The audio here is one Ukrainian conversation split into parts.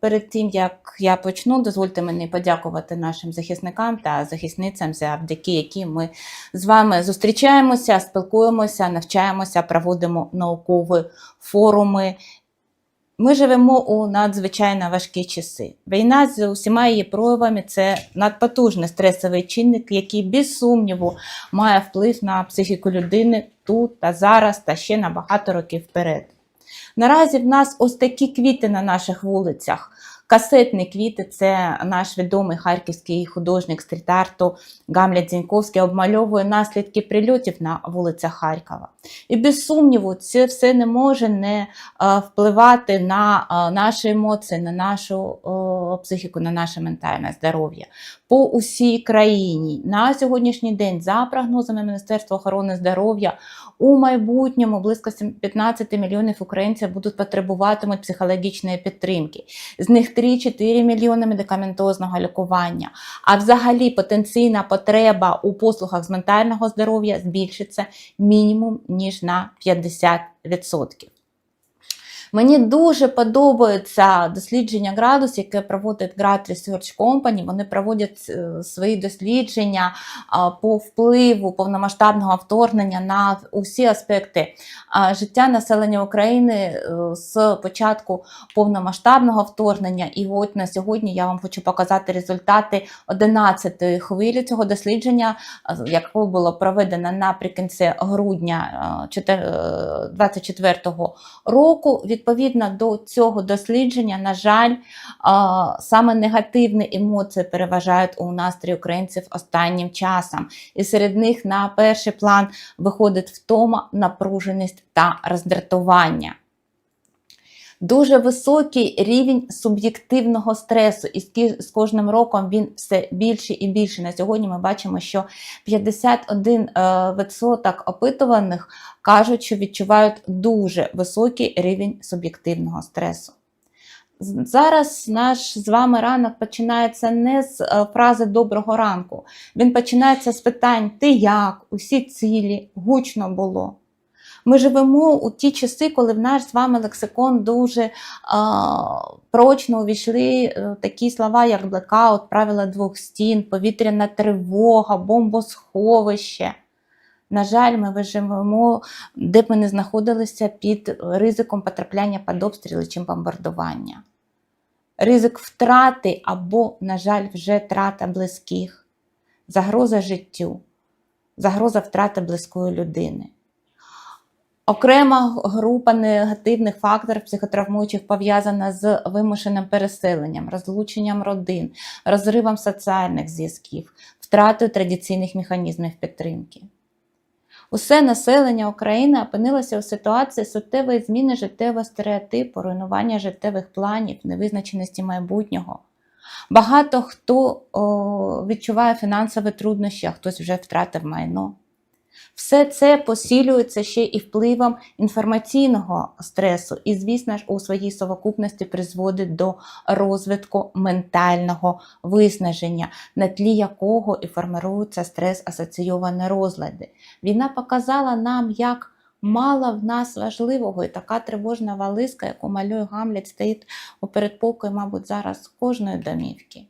Перед тим як я почну, дозвольте мені подякувати нашим захисникам та захисницям, завдяки яким ми з вами зустрічаємося, спілкуємося, навчаємося, проводимо наукові форуми. Ми живемо у надзвичайно важкі часи. Війна з усіма її проявами це надпотужний стресовий чинник, який без сумніву має вплив на психіку людини тут та зараз, та ще на багато років вперед. Наразі в нас ось такі квіти на наших вулицях. Касетні квіти це наш відомий харківський художник стріт-арту Гамлет Зіньковський обмальовує наслідки прильотів на вулицях Харкова. І без сумніву, це все не може не е, впливати на е, наші емоції, на нашу психіку, на наше ментальне здоров'я. По усій країні на сьогоднішній день, за прогнозами Міністерства охорони здоров'я, у майбутньому близько 15 мільйонів українців будуть потребуватимуть психологічної підтримки. З них 3-4 мільйони медикаментозного лікування. А взагалі потенційна потреба у послугах з ментального здоров'я збільшиться мінімум ніж на 50%. Мені дуже подобається дослідження градус, яке проводить Grad Research Company. Вони проводять е, свої дослідження по впливу повномасштабного вторгнення на усі аспекти життя населення України е, з початку повномасштабного вторгнення. І от на сьогодні я вам хочу показати результати 11-ї хвилі цього дослідження, яке було проведено наприкінці грудня 2024 року. Відповідно до цього дослідження, на жаль, саме негативні емоції переважають у настрій українців останнім часом. І серед них на перший план виходить втома, напруженість та роздратування. Дуже високий рівень суб'єктивного стресу, і з кожним роком він все більше і більше. На сьогодні ми бачимо, що 51% опитуваних кажуть, що відчувають дуже високий рівень суб'єктивного стресу. Зараз наш з вами ранок починається не з е, фрази доброго ранку. Він починається з питань: ти як, усі цілі, гучно було. Ми живемо у ті часи, коли в наш з вами лексикон дуже а, прочно увійшли е, такі слова, як блекаут, правила двох стін, повітряна тривога, бомбосховище. На жаль, ми виживемо, де б ми не знаходилися під ризиком потрапляння під обстріли чи бомбардування. Ризик втрати або, на жаль, вже трата близьких, загроза життю, загроза втрати близької людини. Окрема група негативних факторів психотравмуючих пов'язана з вимушеним переселенням, розлученням родин, розривом соціальних зв'язків, втратою традиційних механізмів підтримки. Усе населення України опинилося у ситуації суттєвої зміни життєвого стереотипу, руйнування життєвих планів, невизначеності майбутнього. Багато хто о, відчуває фінансові труднощі, а хтось вже втратив майно. Все це посилюється ще і впливом інформаційного стресу, і, звісно ж, у своїй совокупності призводить до розвитку ментального виснаження, на тлі якого і формируються стрес-асоційовані розлади. Війна показала нам, як мало в нас важливого, і така тривожна вализка, яку малює Гамлет, стоїть у передпокої, мабуть, зараз кожної домівки.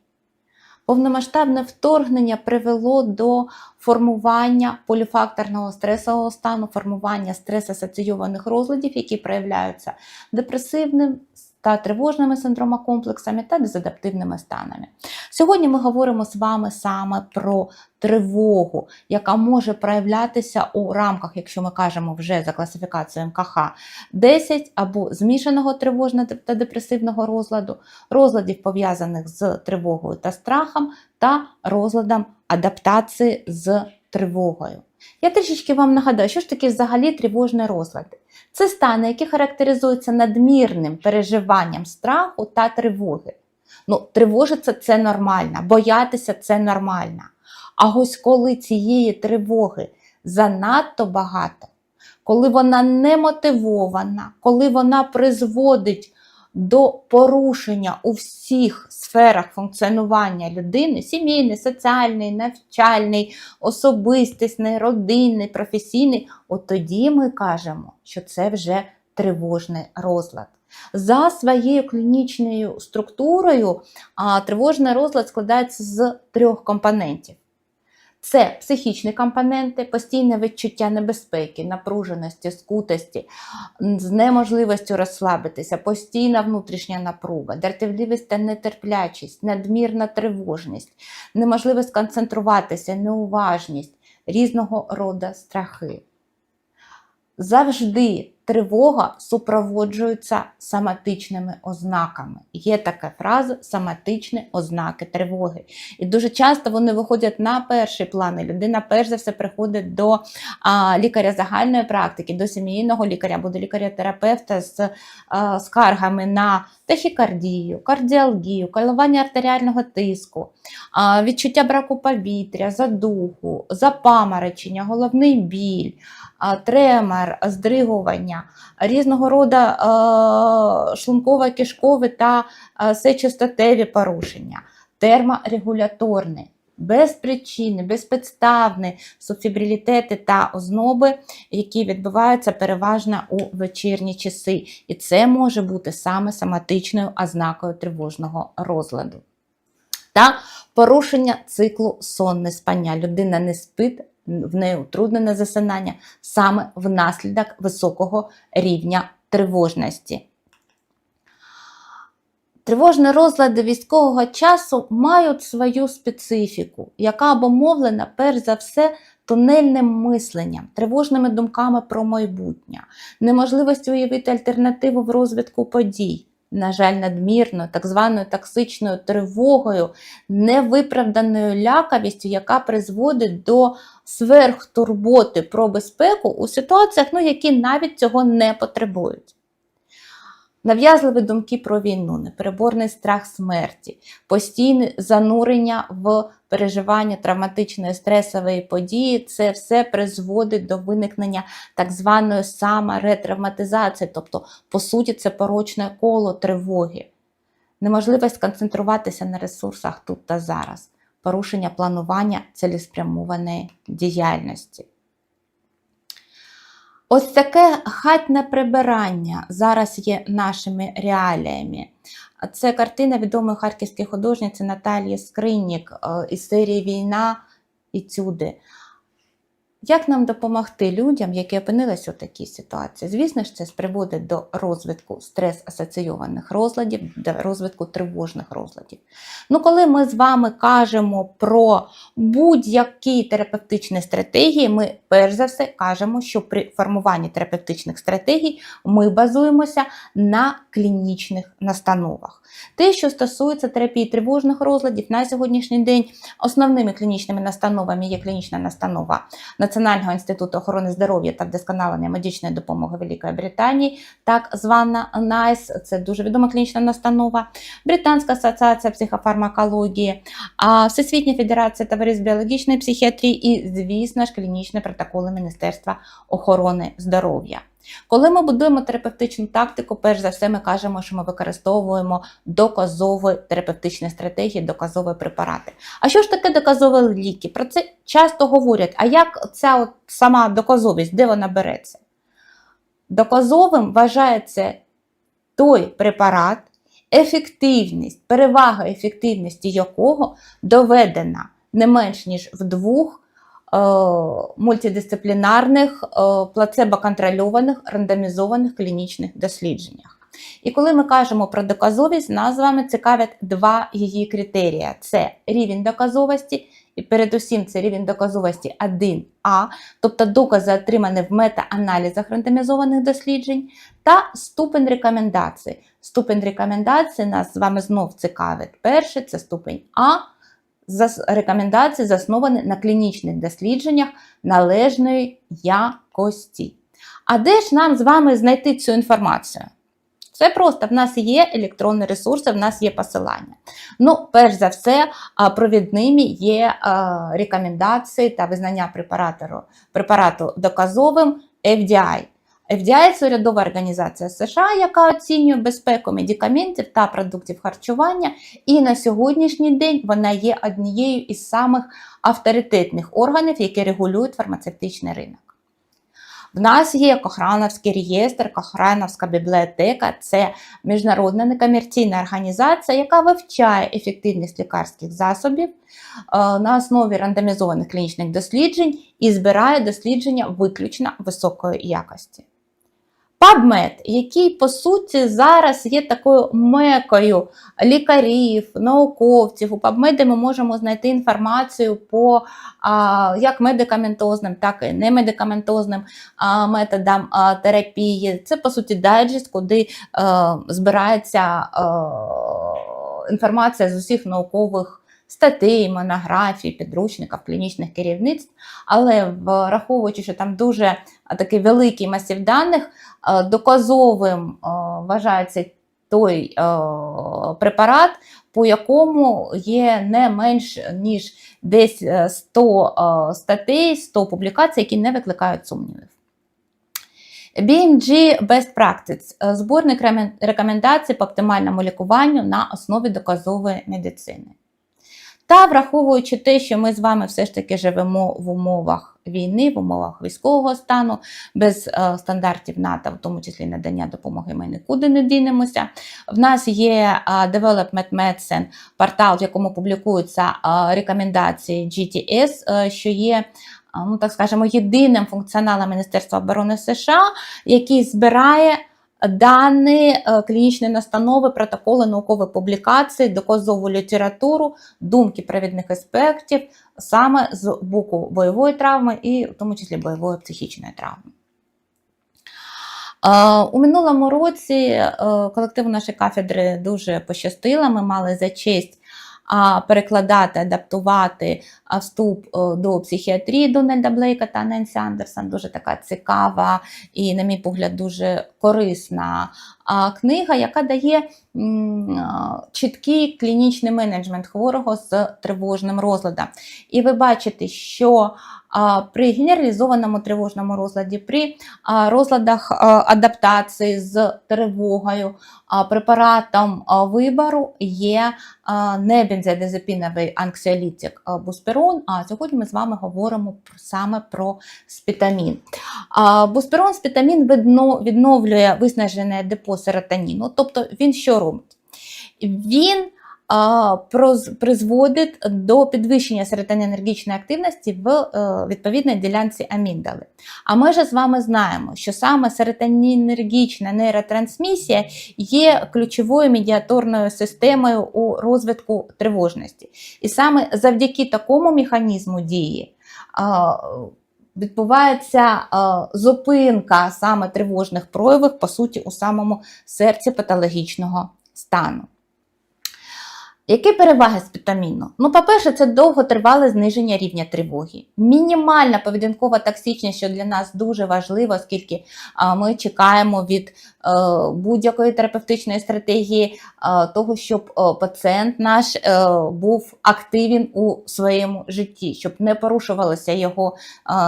Повномасштабне вторгнення привело до формування поліфакторного стресового стану, формування стрес-асоційованих розладів, які проявляються депресивним та тривожними синдромокомплексами та дезадаптивними станами. Сьогодні ми говоримо з вами саме про тривогу, яка може проявлятися у рамках, якщо ми кажемо вже за класифікацією МКХ, 10 або змішаного тривожного та депресивного розладу, розладів пов'язаних з тривогою та страхом, та розладом адаптації з тривогою. Я трішечки вам нагадаю, що ж таке взагалі тривожні розлади. Це стани, які характеризуються надмірним переживанням страху та тривоги. Ну, тривожитися це нормально, боятися це нормально. А ось коли цієї тривоги занадто багато, коли вона не мотивована, коли вона призводить до порушення у всіх сферах функціонування людини: сімейний, соціальний, навчальний, особистісний, родинний, професійний, от тоді ми кажемо, що це вже тривожний розлад. За своєю клінічною структурою тривожний розлад складається з трьох компонентів. Це психічні компоненти, постійне відчуття небезпеки, напруженості, скутості, з неможливістю розслабитися, постійна внутрішня напруга, дратівливість та нетерплячість, надмірна тривожність, неможливість концентруватися, неуважність, різного роду страхи. Завжди тривога супроводжується соматичними ознаками. Є така фраза соматичні ознаки тривоги. І дуже часто вони виходять на перший план. і Людина перш за все приходить до а, лікаря загальної практики, до сімейного лікаря або до лікаря-терапевта з а, скаргами на тахікардію, кардіалгію, коливання артеріального тиску, а, відчуття браку повітря, задуху, запаморочення, головний біль, тремор, здригування, різного роду е, шлунково-кишкові та е, сечостатеві порушення, терморегуляторні, безпричинні, безпідставні суфібрилітети та озноби, які відбуваються переважно у вечірні часи. І це може бути саме соматичною ознакою тривожного розладу. Та порушення циклу сонне спання. Людина не спить, в неї утруднене засинання саме внаслідок високого рівня тривожності. Тривожні розлади військового часу мають свою специфіку, яка обумовлена перш за все тунельним мисленням, тривожними думками про майбутнє, неможливістю уявити альтернативу в розвитку подій, на жаль, надмірно, так званою токсичною тривогою, невиправданою лякавістю, яка призводить до сверхтурботи про безпеку у ситуаціях, ну, які навіть цього не потребують. Нав'язливі думки про війну, непереборний страх смерті, постійне занурення в переживання травматичної стресової події, це все призводить до виникнення так званої саморетравматизації, тобто, по суті, це порочне коло тривоги, неможливість концентруватися на ресурсах тут та зараз, порушення планування цілеспрямованої діяльності. Ось таке хатне прибирання зараз є нашими реаліями. Це картина відомої харківської художниці Наталії Скринік е, із серії Війна і цюди. Як нам допомогти людям, які опинилися у такій ситуації? Звісно ж, це приводить до розвитку стрес-асоційованих розладів, до розвитку тривожних розладів. Ну, коли ми з вами кажемо про будь-які терапевтичні стратегії, ми перш за все кажемо, що при формуванні терапевтичних стратегій ми базуємося на клінічних настановах. Те, що стосується терапії тривожних розладів, на сьогоднішній день основними клінічними настановами є клінічна настанова Національного інституту охорони здоров'я та вдосконалення медичної допомоги Великої Британії, так звана NICE, це дуже відома клінічна настанова, Британська асоціація психофармакології, Всесвітня федерація товариств біологічної психіатрії і, звісно ж, клінічні протоколи Міністерства охорони здоров'я. Коли ми будуємо терапевтичну тактику, перш за все, ми кажемо, що ми використовуємо доказові терапевтичні стратегії, доказові препарати. А що ж таке доказові ліки? Про це часто говорять. А як ця от сама доказовість, де вона береться? Доказовим вважається той препарат, ефективність, перевага ефективності якого доведена не менш ніж в двох мультидисциплінарних, е, плацебо-контрольованих, рандомізованих клінічних дослідженнях. І коли ми кажемо про доказовість, нас з вами цікавлять два її критерії: це рівень доказовості, і передусім це рівень доказовості 1А, тобто докази отримані в мета-аналізах рандомізованих досліджень, та ступень рекомендації. Ступень рекомендації нас з вами знов цікавить. Перший це ступень А рекомендації засновані на клінічних дослідженнях належної якості. А де ж нам з вами знайти цю інформацію? Все просто, в нас є електронні ресурси, в нас є посилання. Ну, перш за все, провідними є рекомендації та визнання препарату доказовим FDI. FDA – це урядова організація США, яка оцінює безпеку медикаментів та продуктів харчування, і на сьогоднішній день вона є однією із самих авторитетних органів, які регулюють фармацевтичний ринок. В нас є Кохрановський реєстр, Кохрановська бібліотека це міжнародна некомерційна організація, яка вивчає ефективність лікарських засобів е, на основі рандомізованих клінічних досліджень і збирає дослідження виключно високої якості. PubMed, який по суті зараз є такою мекою лікарів, науковців. У PubMed ми можемо знайти інформацію по а, як медикаментозним, так і немедикаментозним а, методам а, терапії. Це по суті дайджест, куди а, збирається а, інформація з усіх наукових. Статей, монографій, підручників, клінічних керівництв, але враховуючи, що там дуже такий великий масив даних, доказовим вважається той препарат, по якому є не менш ніж десь е, 100 статей, 100 публікацій, які не викликають сумнівів. BMG Best Practice – зборник рекомендацій по оптимальному лікуванню на основі доказової медицини. Та враховуючи те, що ми з вами все ж таки живемо в умовах війни, в умовах військового стану, без е, стандартів НАТО, в тому числі надання допомоги, ми нікуди не дінемося. В нас є е, Development Medicine, портал, в якому публікуються е, рекомендації GTS, е, що є. е, Ну, так скажемо, єдиним функціоналом Міністерства оборони США, який збирає дані е, клінічні настанови, протоколи, наукові публікації, доказову літературу, думки провідних експертів саме з боку бойової травми і в тому числі бойової психічної травми. Е, У минулому році е, колективу нашої кафедри дуже пощастило. Ми мали за честь перекладати, адаптувати вступ е, до психіатрії Дональда Блейка та Ненсі Андерсон. Дуже така цікава і, на мій погляд, дуже корисна книга, яка дає чіткий клінічний менеджмент хворого з тривожним розладом. І ви бачите, що при генералізованому тривожному розладі, при розладах адаптації з тривогою, препаратом вибору є а, не бензодиазепіновий анксіолітик а, бусперон. А сьогодні ми з вами говоримо саме про спітамін. А, спітамін відновлює виснажене депо серотоніну. Тобто він що робить? Він призводить до підвищення серотонінергічної активності в е, відповідній ділянці амігдали. А ми ж з вами знаємо, що саме серотонінергічна нейротрансмісія є ключовою медіаторною системою у розвитку тривожності. І саме завдяки такому механізму дії відбувається зупинка саме тривожних проявів, по суті, у самому серці патологічного стану. Які переваги спітаміну? Ну, по-перше, це довготривале зниження рівня тривоги. Мінімальна поведінкова токсичність, що для нас дуже важливо, оскільки ми чекаємо від е, будь-якої терапевтичної стратегії е, того, щоб е, пацієнт наш був активен у своєму житті, щоб не порушувалася його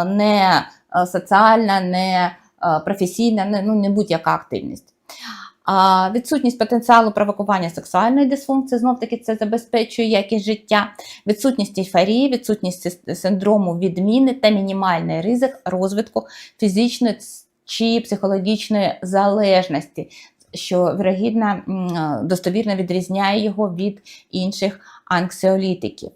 не соціальна, не професійна, не, ну, не будь-яка активність. Відсутність потенціалу провокування сексуальної дисфункції, знов таки це забезпечує якість життя, відсутність ейфорії, відсутність синдрому відміни та мінімальний ризик розвитку фізичної чи психологічної залежності, що вірогідно достовірно відрізняє його від інших анксіолітиків.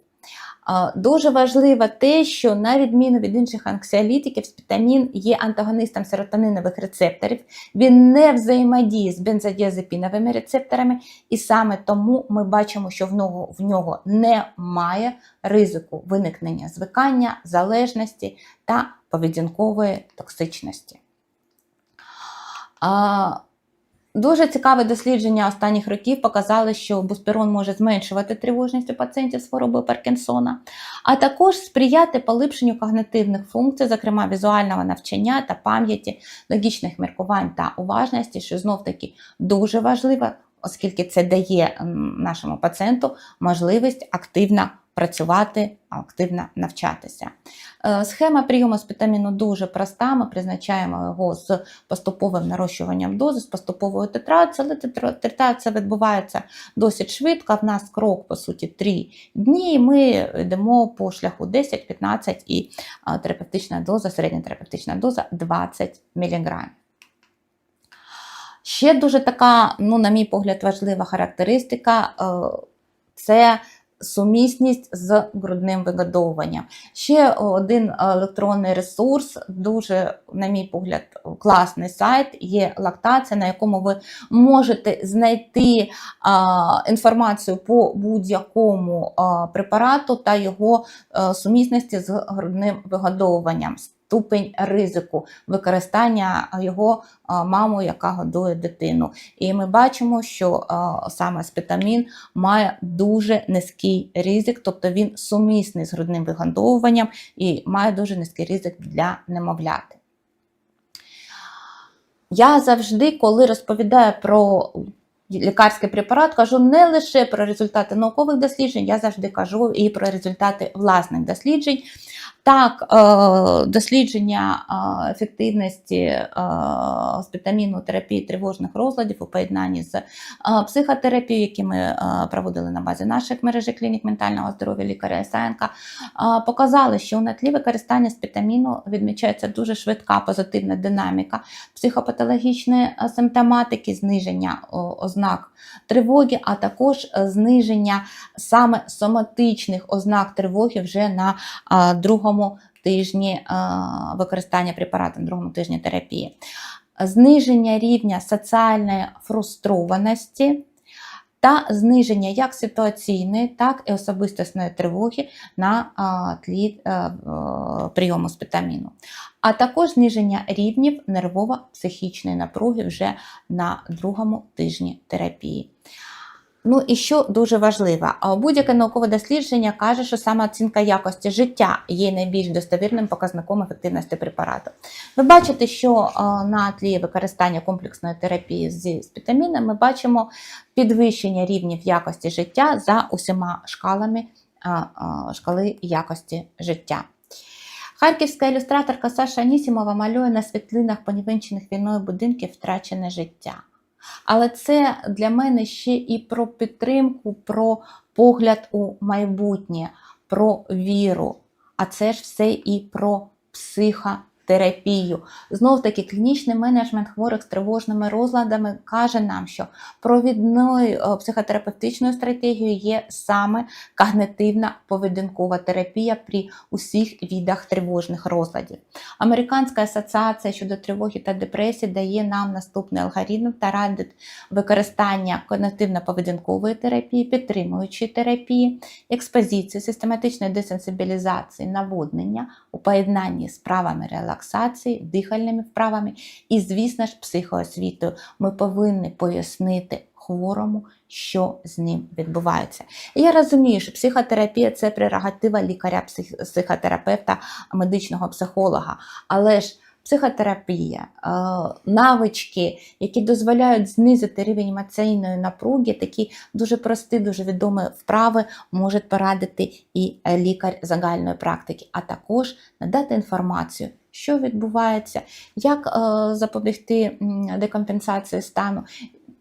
Дуже важливо те, що на відміну від інших анксіолітиків, спітамін є антагонистом серотонинових рецепторів, він не взаємодіє з бензодіазепіновими рецепторами, і саме тому ми бачимо, що в нього, в нього немає ризику виникнення звикання, залежності та поведінкової токсичності. Дуже цікаве дослідження останніх років показали, що бусперон може зменшувати тривожність у пацієнтів з хворобою Паркінсона, а також сприяти поліпшенню когнитивних функцій, зокрема візуального навчання та пам'яті, логічних міркувань та уважності, що знов таки дуже важливо, оскільки це дає нашому пацієнту можливість активно працювати, активно навчатися. Е, Схема прийому спітаміну дуже проста. Ми призначаємо його з поступовим нарощуванням дози, з поступовою титрацією, але титрація відбувається досить швидко. В нас крок, по суті, 3 дні. Ми йдемо по шляху 10-15 і терапевтична доза, середня терапевтична доза 20 мг. Ще дуже така, ну, на мій погляд, важлива характеристика е, це сумісність з грудним вигодовуванням. Ще один електронний ресурс, дуже, на мій погляд, класний сайт є лактація, на якому ви можете знайти а, інформацію по будь-якому препарату та його сумісності з грудним вигодовуванням. Ступень ризику використання його мамою, яка годує дитину. І ми бачимо, що саме спетамін має дуже низький ризик, тобто він сумісний з грудним вигодовуванням і має дуже низький ризик для немовляти. Я завжди, коли розповідаю про лікарський препарат, кажу не лише про результати наукових досліджень, я завжди кажу і про результати власних досліджень. Так, е, дослідження е, ефективності е, спітаміну тривожних розладів у поєднанні з психотерапією, які ми проводили на базі наших мережі клінік ментального здоров'я лікаря Ісаєнка, показали, що на тлі використання спітаміну відмічається дуже швидка позитивна динаміка психопатологічної симптоматики, зниження ознак тривоги, а також зниження саме соматичних ознак тривоги вже на другому тижні використання препарату, на другому тижні терапії. Зниження рівня соціальної фрустрованості та зниження як ситуаційної, так і особистісної тривоги на тлі е, прийому спитаміну, а також зниження рівнів нервово-психічної напруги вже на другому тижні терапії. Ну і що дуже важливо, будь-яке наукове дослідження каже, що саме оцінка якості життя є найбільш достовірним показником ефективності препарату. Ви бачите, що на тлі використання комплексної терапії зі спітаміном ми бачимо підвищення рівнів якості життя за усіма шкалами шкали якості життя. Харківська ілюстраторка Саша Анісімова малює на світлинах понівечених війною будинків втрачене життя. Але це для мене ще і про підтримку, про погляд у майбутнє, про віру. А це ж все і про психотерапію. Знов таки, клінічний менеджмент хворих з тривожними розладами каже нам, що провідною е, психотерапевтичною стратегією є саме когнитивна поведінкова терапія при усіх відах тривожних розладів. Американська асоціація щодо тривоги та депресії дає нам наступний алгоритм та радить використання когнитивно-поведінкової терапії, підтримуючої терапії, експозиції, систематичної десенсибілізації, наводнення у поєднанні з правами релаксації, дихальними вправами і, звісно ж, психоосвітою. Ми повинні пояснити хворому, що з ним відбувається. І я розумію, що психотерапія це прерогатива лікаря, психотерапевта, медичного психолога, але ж Психотерапія, навички, які дозволяють знизити рівень емоційної напруги, такі дуже прості, дуже відомі вправи можуть порадити і лікар загальної практики, а також надати інформацію, що відбувається, як запобігти декомпенсації стану,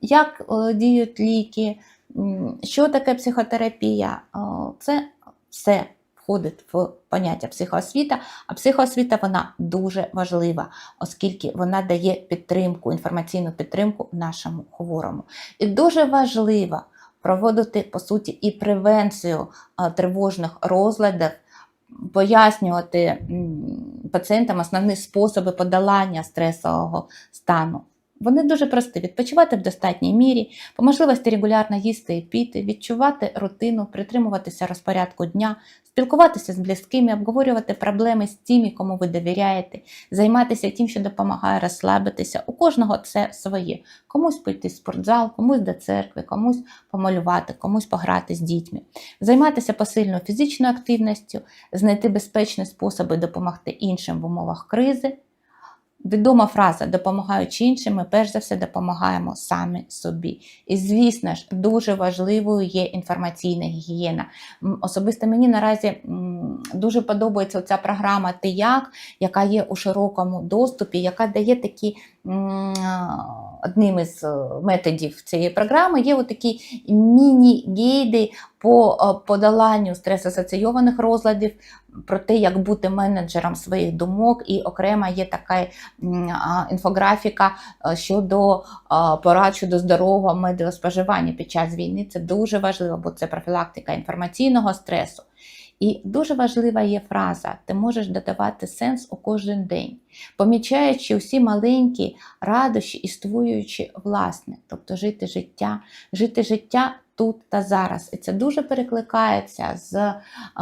як діють ліки, що таке психотерапія. Це все входить в поняття психоосвіта, а психоосвіта вона дуже важлива, оскільки вона дає підтримку, інформаційну підтримку нашому хворому. І дуже важливо проводити, по суті, і превенцію тривожних розладів, пояснювати пацієнтам основні способи подолання стресового стану. Вони дуже прості: відпочивати в достатній мірі, по можливості регулярно їсти і піти, відчувати рутину, притримуватися розпорядку дня, спілкуватися з близькими, обговорювати проблеми з тими, кому ви довіряєте, займатися тим, що допомагає розслабитися. У кожного це своє. Комусь пойти в спортзал, комусь до церкви, комусь помалювати, комусь пограти з дітьми, займатися посильною фізичною активністю, знайти безпечні способи допомогти іншим в умовах кризи. Відома фраза допомагаючи іншим, ми перш за все допомагаємо самі собі. І, звісно ж, дуже важливою є інформаційна гігієна. Особисто мені наразі дуже подобається ця програма Ти як, яка є у широкому доступі, яка дає такі одним із е, методів цієї програми є такі міні-гейди по е, подоланню стрес-асоційованих розладів, про те, як бути менеджером своїх думок, і окремо є така інфографіка е, щодо порад щодо здорового медіоспоживання під час війни. Це дуже важливо, бо це профілактика інформаційного стресу. І дуже важлива є фраза: ти можеш додавати сенс у кожен день, помічаючи усі маленькі радощі і створюючи власне, тобто жити життя, жити життя тут та зараз. І це дуже перекликається з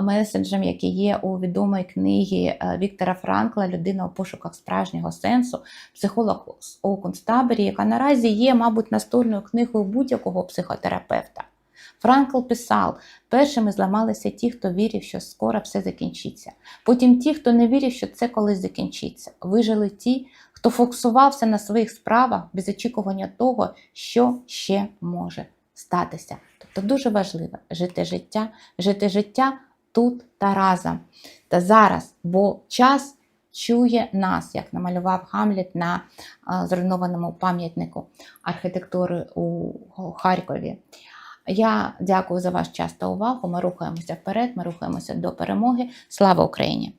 меседжем, який є у відомої книги е, Віктора Франкла Людина у пошуках справжнього сенсу, психолог у концтаборі, яка наразі є, мабуть, настольною книгою будь-якого психотерапевта. Франкл писав: першими зламалися ті, хто вірив, що скоро все закінчиться. Потім ті, хто не вірив, що це колись закінчиться. Вижили ті, хто фокусувався на своїх справах без очікування того, що ще може статися. Тобто дуже важливо жити життя, жити життя тут та разом та зараз, бо час чує нас, як намалював Гамліт на зруйнованому пам'ятнику архітектури у Харкові. Я дякую за ваш час та увагу. Ми рухаємося вперед, ми рухаємося до перемоги. Слава Україні!